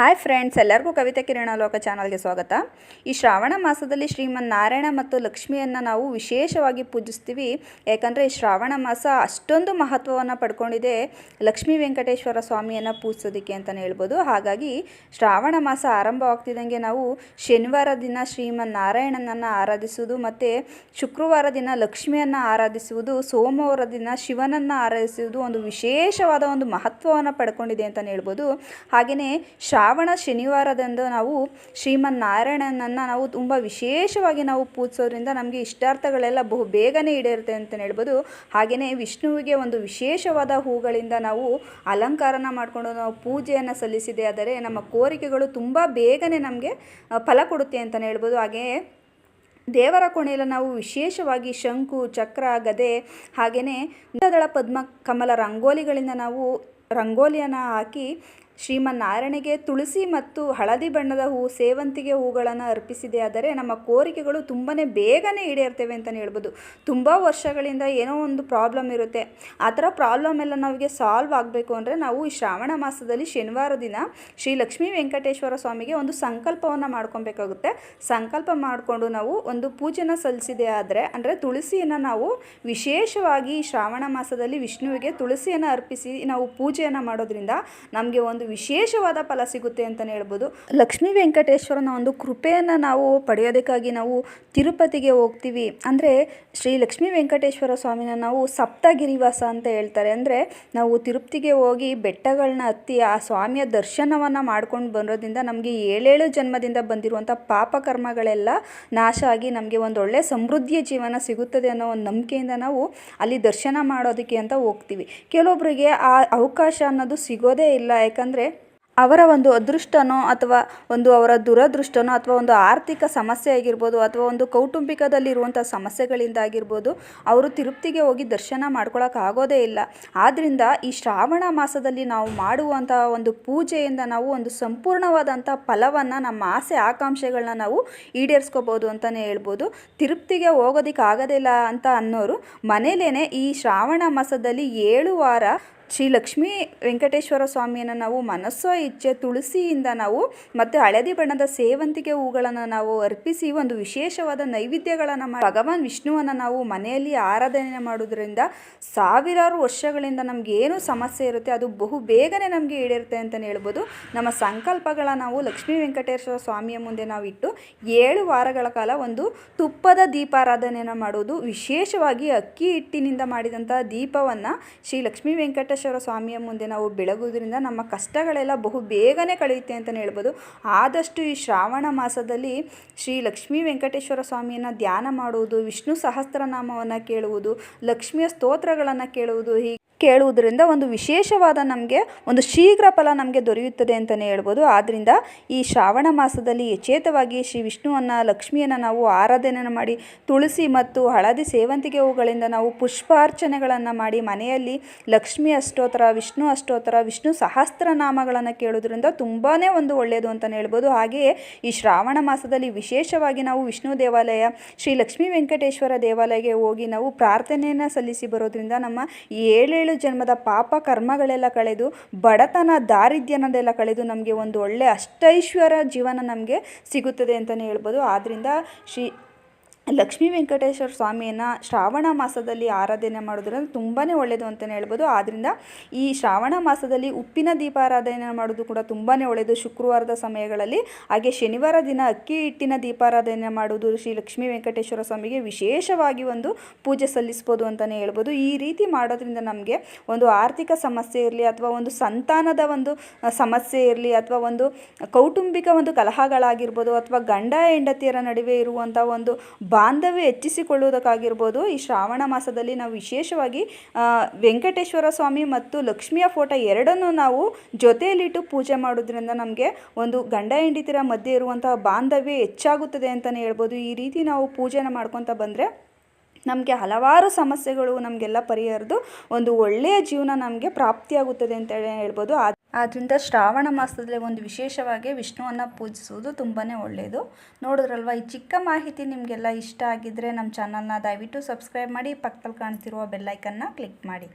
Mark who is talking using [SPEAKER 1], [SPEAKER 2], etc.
[SPEAKER 1] Hi friends, ಎಲ್ಲರಿಗೂ ಕವಿತಾ ಕಿರಣಲೋಕ ಚಾನಲ್ಗೆ ಸ್ವಾಗತ. ಈ ಶ್ರಾವಣ ಮಾಸದಲ್ಲಿ ಶ್ರೀಮನ್ ನಾರಾಯಣ ಮತ್ತು ಲಕ್ಷ್ಮಿಯನ್ನು ನಾವು ವಿಶೇಷವಾಗಿ ಪೂಜಿಸ್ತೀವಿ. ಯಾಕಂದರೆ ಈ ಶ್ರಾವಣ ಮಾಸ ಅಷ್ಟೊಂದು ಮಹತ್ವವನ್ನು ಪಡ್ಕೊಂಡಿದೆ ಲಕ್ಷ್ಮೀ ವೆಂಕಟೇಶ್ವರ ಸ್ವಾಮಿಯನ್ನು ಪೂಜಿಸೋದಕ್ಕೆ ಅಂತಲೇ ಹೇಳ್ಬೋದು. ಹಾಗಾಗಿ ಶ್ರಾವಣ ಮಾಸ ಆರಂಭವಾಗ್ತಿದ್ದಂಗೆ ನಾವು ಶನಿವಾರ ದಿನ ಶ್ರೀಮನ್ ನಾರಾಯಣನನ್ನು ಆರಾಧಿಸುವುದು ಮತ್ತು ಶುಕ್ರವಾರ ದಿನ ಲಕ್ಷ್ಮಿಯನ್ನು ಆರಾಧಿಸುವುದು, ಸೋಮವಾರ ದಿನ ಶಿವನನ್ನು ಆರಾಧಿಸುವುದು ಒಂದು ವಿಶೇಷವಾದ ಒಂದು ಮಹತ್ವವನ್ನು ಪಡ್ಕೊಂಡಿದೆ ಅಂತಲೇ ಹೇಳ್ಬೋದು. ಹಾಗೆಯೇ ಶ್ರಾವಣ ಶನಿವಾರದಂದು ನಾವು ಶ್ರೀಮನ್ ನಾರಾಯಣನನ್ನು ನಾವು ತುಂಬ ವಿಶೇಷವಾಗಿ ನಾವು ಪೂಜಿಸೋದ್ರಿಂದ ನಮಗೆ ಇಷ್ಟಾರ್ಥಗಳೆಲ್ಲ ಬಹು ಬೇಗನೆ ಈಡೇರುತ್ತೆ ಅಂತಲೇ ಹೇಳ್ಬೋದು. ಹಾಗೆಯೇ ವಿಷ್ಣುವಿಗೆ ಒಂದು ವಿಶೇಷವಾದ ಹೂಗಳಿಂದ ನಾವು ಅಲಂಕಾರನ ಮಾಡಿಕೊಂಡು ನಾವು ಪೂಜೆಯನ್ನು ಸಲ್ಲಿಸಿದೆ ಆದರೆ ನಮ್ಮ ಕೋರಿಕೆಗಳು ತುಂಬ ಬೇಗನೆ ನಮಗೆ ಫಲ ಕೊಡುತ್ತೆ ಅಂತಲೇ ಹೇಳ್ಬೋದು. ಹಾಗೆಯೇ ದೇವರ ಕೋಣೆಯಲ್ಲಿ ನಾವು ವಿಶೇಷವಾಗಿ ಶಂಕು, ಚಕ್ರ, ಗದೆ, ಹಾಗೆಯೇ ದಳ ಪದ್ಮ, ಕಮಲ ರಂಗೋಲಿಗಳಿಂದ ನಾವು ರಂಗೋಲಿಯನ್ನು ಹಾಕಿ ಶ್ರೀಮನ್ನಾರಾಯಣಿಗೆ ತುಳಸಿ ಮತ್ತು ಹಳದಿ ಬಣ್ಣದ ಹೂ, ಸೇವಂತಿಗೆ ಹೂಗಳನ್ನು ಅರ್ಪಿಸಿದೆ. ಆದರೆ ನಮ್ಮ ಕೋರಿಕೆಗಳು ತುಂಬಾ ಬೇಗನೆ ಈಡೇರ್ತೇವೆ ಅಂತಲೇ ಹೇಳ್ಬೋದು. ತುಂಬ ವರ್ಷಗಳಿಂದ ಏನೋ ಒಂದು ಪ್ರಾಬ್ಲಮ್ ಇರುತ್ತೆ. ಆ ಥರ ಪ್ರಾಬ್ಲಮ್ ಎಲ್ಲ ನಮಗೆ ಸಾಲ್ವ್ ಆಗಬೇಕು ಅಂದರೆ ನಾವು ಈ ಶ್ರಾವಣ ಮಾಸದಲ್ಲಿ ಶನಿವಾರ ದಿನ ಶ್ರೀ ಲಕ್ಷ್ಮೀ ವೆಂಕಟೇಶ್ವರ ಸ್ವಾಮಿಗೆ ಒಂದು ಸಂಕಲ್ಪವನ್ನು ಮಾಡ್ಕೊಬೇಕಾಗುತ್ತೆ. ಸಂಕಲ್ಪ ಮಾಡಿಕೊಂಡು ನಾವು ಒಂದು ಪೂಜೆನ ಸಲ್ಲಿಸಿದೆ ಆದರೆ, ಅಂದರೆ ತುಳಸಿಯನ್ನು ನಾವು ವಿಶೇಷವಾಗಿ ಶ್ರಾವಣ ಮಾಸದಲ್ಲಿ ವಿಷ್ಣುವಿಗೆ ತುಳಸಿಯನ್ನು ಅರ್ಪಿಸಿ ನಾವು ಪೂಜೆಯನ್ನು ಮಾಡೋದ್ರಿಂದ ನಮಗೆ ಒಂದು ವಿಶೇಷವಾದ ಫಲ ಸಿಗುತ್ತೆ ಅಂತಲೇ ಹೇಳ್ಬೋದು. ಲಕ್ಷ್ಮೀ ವೆಂಕಟೇಶ್ವರನ ಒಂದು ಕೃಪೆಯನ್ನು ನಾವು ಪಡೆಯೋದಕ್ಕಾಗಿ ನಾವು ತಿರುಪತಿಗೆ ಹೋಗ್ತೀವಿ. ಅಂದರೆ ಶ್ರೀ ಲಕ್ಷ್ಮೀ ವೆಂಕಟೇಶ್ವರ ಸ್ವಾಮಿನ ನಾವು ಸಪ್ತಗಿರಿವಾಸ ಅಂತ ಹೇಳ್ತಾರೆ. ಅಂದರೆ ನಾವು ತಿರುಪತಿಗೆ ಹೋಗಿ ಬೆಟ್ಟಗಳನ್ನ ಹತ್ತಿ ಆ ಸ್ವಾಮಿಯ ದರ್ಶನವನ್ನು ಮಾಡ್ಕೊಂಡು ಬರೋದ್ರಿಂದ ನಮಗೆ ಏಳೇಳು ಜನ್ಮದಿಂದ ಬಂದಿರುವಂಥ ಪಾಪಕರ್ಮಗಳೆಲ್ಲ ನಾಶ ಆಗಿ ನಮಗೆ ಒಂದು ಒಳ್ಳೆಯ ಸಮೃದ್ಧಿಯ ಜೀವನ ಸಿಗುತ್ತದೆ ಅನ್ನೋ ಒಂದು ನಂಬಿಕೆಯಿಂದ ನಾವು ಅಲ್ಲಿ ದರ್ಶನ ಮಾಡೋದಕ್ಕೆ ಅಂತ ಹೋಗ್ತೀವಿ. ಕೆಲವೊಬ್ಬರಿಗೆ ಆ ಅವಕಾಶ ಅನ್ನೋದು ಸಿಗೋದೇ ಇಲ್ಲ. ಯಾಕಂದರೆ ಅವರ ಒಂದು ಅದೃಷ್ಟನೋ ಅಥವಾ ಒಂದು ಅವರ ದುರದೃಷ್ಟನೋ ಅಥವಾ ಒಂದು ಆರ್ಥಿಕ ಸಮಸ್ಯೆ ಆಗಿರ್ಬೋದು ಅಥವಾ ಒಂದು ಕೌಟುಂಬಿಕದಲ್ಲಿರುವಂಥ ಸಮಸ್ಯೆಗಳಿಂದ ಆಗಿರ್ಬೋದು ಅವರು ತಿರುಪ್ತಿಗೆ ಹೋಗಿ ದರ್ಶನ ಮಾಡ್ಕೊಳಕ್ಕೆ ಆಗೋದೇ ಇಲ್ಲ. ಆದ್ದರಿಂದ ಈ ಶ್ರಾವಣ ಮಾಸದಲ್ಲಿ ನಾವು ಮಾಡುವಂಥ ಒಂದು ಪೂಜೆಯಿಂದ ನಾವು ಒಂದು ಸಂಪೂರ್ಣವಾದಂಥ ಫಲವನ್ನು, ನಮ್ಮ ಆಸೆ ಆಕಾಂಕ್ಷೆಗಳನ್ನ ನಾವು ಈಡೇರಿಸ್ಕೋಬೋದು ಅಂತಲೇ ಹೇಳ್ಬೋದು. ತಿರುಪ್ತಿಗೆ ಹೋಗೋದಕ್ಕೆ ಆಗೋದಿಲ್ಲ ಅಂತ ಅನ್ನೋರು ಮನೇಲೇ ಈ ಶ್ರಾವಣ ಮಾಸದಲ್ಲಿ ಏಳು ವಾರ ಶ್ರೀ ಲಕ್ಷ್ಮೀ ವೆಂಕಟೇಶ್ವರ ಸ್ವಾಮಿಯನ್ನು ನಾವು ಮನಸ್ಸೋ ಇಚ್ಛೆ ತುಳಸಿಯಿಂದ ನಾವು ಮತ್ತು ಹಳದಿ ಬಣ್ಣದ ಸೇವಂತಿಗೆ ಹೂಗಳನ್ನು ನಾವು ಅರ್ಪಿಸಿ ಒಂದು ವಿಶೇಷವಾದ ನೈವೇದ್ಯಗಳನ್ನು ಮಾಡಿ ಭಗವಾನ್ ವಿಷ್ಣುವನ್ನು ನಾವು ಮನೆಯಲ್ಲಿ ಆರಾಧನೆ ಮಾಡೋದ್ರಿಂದ ಸಾವಿರಾರು ವರ್ಷಗಳಿಂದ ನಮಗೆ ಏನು ಸಮಸ್ಯೆ ಇರುತ್ತೆ ಅದು ಬಹು ಬೇಗನೆ ನಮಗೆ ಈಡೇರುತ್ತೆ ಅಂತಲೇ ಹೇಳ್ಬೋದು. ನಮ್ಮ ಸಂಕಲ್ಪಗಳ ನಾವು ಲಕ್ಷ್ಮೀ ವೆಂಕಟೇಶ್ವರ ಸ್ವಾಮಿಯ ಮುಂದೆ ನಾವು ಇಟ್ಟು ಏಳು ವಾರಗಳ ಕಾಲ ಒಂದು ತುಪ್ಪದ ದೀಪಾರಾಧನೆಯನ್ನು ಮಾಡೋದು ವಿಶೇಷವಾಗಿ ಅಕ್ಕಿ ಹಿಟ್ಟಿನಿಂದ ಮಾಡಿದಂಥ ದೀಪವನ್ನು ಶ್ರೀ ಲಕ್ಷ್ಮೀ ವೆಂಕಟೇಶ್ವರ ಸ್ವಾಮಿಯ ಮುಂದೆ ನಾವು ಬೆಳಗುವುದರಿಂದ ನಮ್ಮ ಕಷ್ಟಗಳೆಲ್ಲ ಬಹು ಬೇಗನೆ ಕಳೆಯುತ್ತೆ ಅಂತಲೇ ಹೇಳ್ಬೋದು. ಆದಷ್ಟು ಈ ಶ್ರಾವಣ ಮಾಸದಲ್ಲಿ ಶ್ರೀ ಲಕ್ಷ್ಮೀ ವೆಂಕಟೇಶ್ವರ ಸ್ವಾಮಿಯನ್ನು ಧ್ಯಾನ ಮಾಡುವುದು, ವಿಷ್ಣು ಸಹಸ್ರನಾಮವನ್ನು ಕೇಳುವುದು, ಲಕ್ಷ್ಮಿಯ ಸ್ತೋತ್ರಗಳನ್ನು ಕೇಳುವುದು ಹೀಗೆ ಕೇಳುವುದರಿಂದ ಒಂದು ವಿಶೇಷವಾದ ನಮಗೆ ಒಂದು ಶೀಘ್ರ ಫಲ ನಮಗೆ ದೊರೆಯುತ್ತದೆ ಅಂತಲೇ ಹೇಳ್ಬೋದು. ಆದ್ದರಿಂದ ಈ ಶ್ರಾವಣ ಮಾಸದಲ್ಲಿ ಯಚೇತವಾಗಿ ಶ್ರೀ ವಿಷ್ಣುವನ್ನು, ಲಕ್ಷ್ಮಿಯನ್ನು ನಾವು ಆರಾಧನೆಯನ್ನು ಮಾಡಿ, ತುಳಸಿ ಮತ್ತು ಹಳದಿ ಸೇವಂತಿಗೆ ಹೂಗಳಿಂದ ನಾವು ಪುಷ್ಪಾರ್ಚನೆಗಳನ್ನು ಮಾಡಿ ಮನೆಯಲ್ಲಿ ಲಕ್ಷ್ಮಿ ಅಷ್ಟೋತ್ತರ, ವಿಷ್ಣು ಅಷ್ಟೋತ್ತರ, ವಿಷ್ಣು ಸಹಸ್ರನಾಮಗಳನ್ನು ಕೇಳೋದ್ರಿಂದ ತುಂಬಾ ಒಂದು ಒಳ್ಳೆಯದು ಅಂತಲೇ ಹೇಳ್ಬೋದು. ಹಾಗೆಯೇ ಈ ಶ್ರಾವಣ ಮಾಸದಲ್ಲಿ ವಿಶೇಷವಾಗಿ ನಾವು ವಿಷ್ಣು ದೇವಾಲಯ, ಶ್ರೀ ಲಕ್ಷ್ಮೀ ವೆಂಕಟೇಶ್ವರ ದೇವಾಲಯಕ್ಕೆ ಹೋಗಿ ನಾವು ಪ್ರಾರ್ಥನೆಯನ್ನು ಸಲ್ಲಿಸಿ ಬರೋದ್ರಿಂದ ನಮ್ಮ ಏಳೇಳು ಜನ್ಮದ ಪಾಪ ಕರ್ಮಗಳೆಲ್ಲ ಕಳೆದು, ಬಡತನ ದಾರಿದ್ರ್ಯನದೆಲ್ಲ ಕಳೆದು ನಮಗೆ ಒಂದು ಒಳ್ಳೆಯ ಅಷ್ಟೈಶ್ವರ ಜೀವನ ನಮಗೆ ಸಿಗುತ್ತದೆ ಅಂತಲೇ ಹೇಳ್ಬೋದು. ಆದ್ದರಿಂದ ಶ್ರೀ ಲಕ್ಷ್ಮೀ ವೆಂಕಟೇಶ್ವರ ಸ್ವಾಮಿಯನ್ನು ಶ್ರಾವಣ ಮಾಸದಲ್ಲಿ ಆರಾಧನೆ ಮಾಡೋದ್ರಿಂದ ತುಂಬಾ ಒಳ್ಳೆಯದು ಅಂತಲೇ ಹೇಳ್ಬೋದು. ಆದ್ದರಿಂದ ಈ ಶ್ರಾವಣ ಮಾಸದಲ್ಲಿ ಉಪ್ಪಿನ ದೀಪಾರಾಧನೆ ಮಾಡೋದು ಕೂಡ ತುಂಬಾ ಒಳ್ಳೆಯದು ಶುಕ್ರವಾರದ ಸಮಯಗಳಲ್ಲಿ ಹಾಗೆ ಶನಿವಾರ ದಿನ ಅಕ್ಕಿ ಹಿಟ್ಟಿನ ದೀಪಾರಾಧನೆ ಮಾಡೋದು ಶ್ರೀ ಲಕ್ಷ್ಮೀ ವೆಂಕಟೇಶ್ವರ ಸ್ವಾಮಿಗೆ ವಿಶೇಷವಾಗಿ ಒಂದು ಪೂಜೆ ಸಲ್ಲಿಸ್ಬೋದು ಅಂತಲೇ ಹೇಳ್ಬೋದು. ಈ ರೀತಿ ಮಾಡೋದ್ರಿಂದ ನಮಗೆ ಒಂದು ಆರ್ಥಿಕ ಸಮಸ್ಯೆ ಇರಲಿ ಅಥವಾ ಒಂದು ಸಂತಾನದ ಒಂದು ಸಮಸ್ಯೆ ಇರಲಿ ಅಥವಾ ಒಂದು ಕೌಟುಂಬಿಕ ಒಂದು ಕಲಹಗಳಾಗಿರ್ಬೋದು ಅಥವಾ ಗಂಡ ಹೆಂಡತಿಯರ ನಡುವೆ ಇರುವಂಥ ಒಂದು ಬಾಂಧವ್ಯ ಹೆಚ್ಚಿಸಿಕೊಳ್ಳುವುದಕ್ಕಾಗಿರ್ಬೋದು, ಈ ಶ್ರಾವಣ ಮಾಸದಲ್ಲಿ ನಾವು ವಿಶೇಷವಾಗಿ ವೆಂಕಟೇಶ್ವರ ಸ್ವಾಮಿ ಮತ್ತು ಲಕ್ಷ್ಮಿಯ ಫೋಟೋ ಎರಡನ್ನು ನಾವು ಜೊತೆಯಲ್ಲಿಟ್ಟು ಪೂಜೆ ಮಾಡೋದ್ರಿಂದ ನಮಗೆ ಒಂದು ಗಂಡ ಹೆಂಡತಿರ ಮಧ್ಯೆ ಇರುವಂತಹ ಬಾಂಧವ್ಯ ಹೆಚ್ಚಾಗುತ್ತದೆ ಅಂತಲೇ ಹೇಳ್ಬೋದು. ಈ ರೀತಿ ನಾವು ಪೂಜೆನ ಮಾಡ್ಕೊತ ಬಂದರೆ ನಮಗೆ ಹಲವಾರು ಸಮಸ್ಯೆಗಳು ನಮಗೆಲ್ಲ ಪರಿಹರಿದು ಒಂದು ಒಳ್ಳೆಯ ಜೀವನ ನಮಗೆ ಪ್ರಾಪ್ತಿಯಾಗುತ್ತದೆ ಅಂತೇಳಿ ಹೇಳ್ಬೋದು. ಆದ್ದರಿಂದ ಶ್ರಾವಣ ಮಾಸದಲ್ಲಿ ಒಂದು ವಿಶೇಷವಾಗಿ ವಿಷ್ಣುವನ್ನು ಪೂಜಿಸುವುದು ತುಂಬಾ ಒಳ್ಳೆಯದು ನೋಡಿದ್ರಲ್ವ, ಈ ಚಿಕ್ಕ ಮಾಹಿತಿ ನಿಮಗೆಲ್ಲ ಇಷ್ಟ ಆಗಿದ್ದರೆ ನಮ್ಮ ಚಾನಲ್ನ ದಯವಿಟ್ಟು ಸಬ್ಸ್ಕ್ರೈಬ್ ಮಾಡಿ, ಪಕ್ಕದಲ್ಲಿ ಕಾಣ್ತಿರುವ ಬೆಲ್ಲೈಕನ್ನ ಕ್ಲಿಕ್ ಮಾಡಿ.